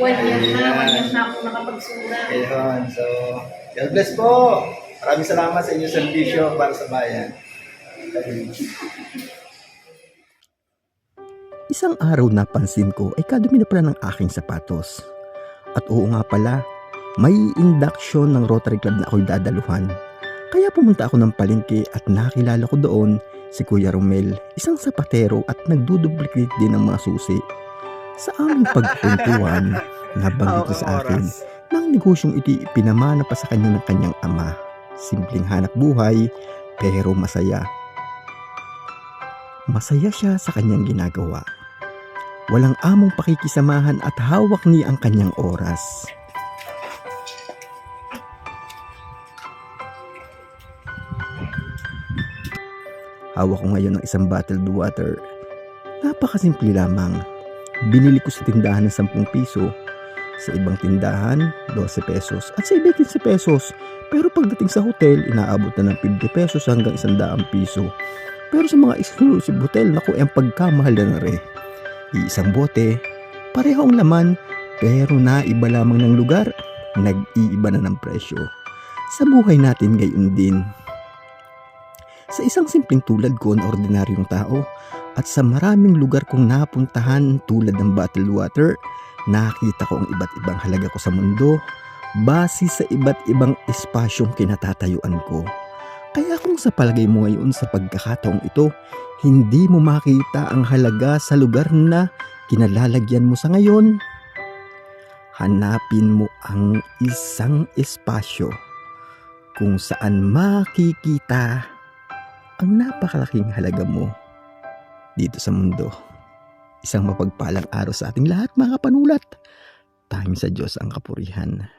One year na, one year na akong nakapagsura. Ayun, so, God bless po. Maraming salamat sa inyong servisyo para sa bayan. Isang araw napansin ko ay kadumi na pala ng aking sapatos. At oo nga pala, may induction ng Rotary Club na ako'y dadaluhan. Kaya pumunta ako ng palengke at nakilala ko doon si Kuya Romel, isang sapatero at nagduduplicate din ng mga susi. Sa aming pagkwentuhan, nabanggit niya sa akin na ang negosyong iti pinamana pa sa kanya ng kanyang ama. Simpleng hanap buhay, pero masaya. Masaya siya sa kanyang ginagawa. Walang among pakikisamahan at hawak niya ang kanyang oras. Hawak ko ngayon ng isang bottled water. Napakasimple lamang. Binili ko sa tindahan ng 10 piso. Sa ibang tindahan, 12 pesos. At sa iba 15 pesos. Pero pagdating sa hotel, inaabot na ng 50 pesos hanggang 100 piso. Pero sa mga exclusive hotel, naku, ang pagkamahal na rin. Iisang bote, pareho ang laman, pero naiba lamang ng lugar, nag-iiba na ng presyo. Sa buhay natin gayon din. Sa isang simpleng tulad ko na ordinaryong tao, at sa maraming lugar kong napuntahan tulad ng bottled water, nakita ko ang iba't ibang halaga ko sa mundo, base sa iba't ibang espasyong kinatatayuan ko. Kaya kung sa palagay mo ngayon sa pagkakataong ito, hindi mo makita ang halaga sa lugar na kinalalagyan mo sa ngayon, hanapin mo ang isang espasyo kung saan makikita ang napakalaking halaga mo dito sa mundo. Isang mapagpalang araw sa ating lahat mga kapanulat. Tanging sa Diyos ang kapurihan.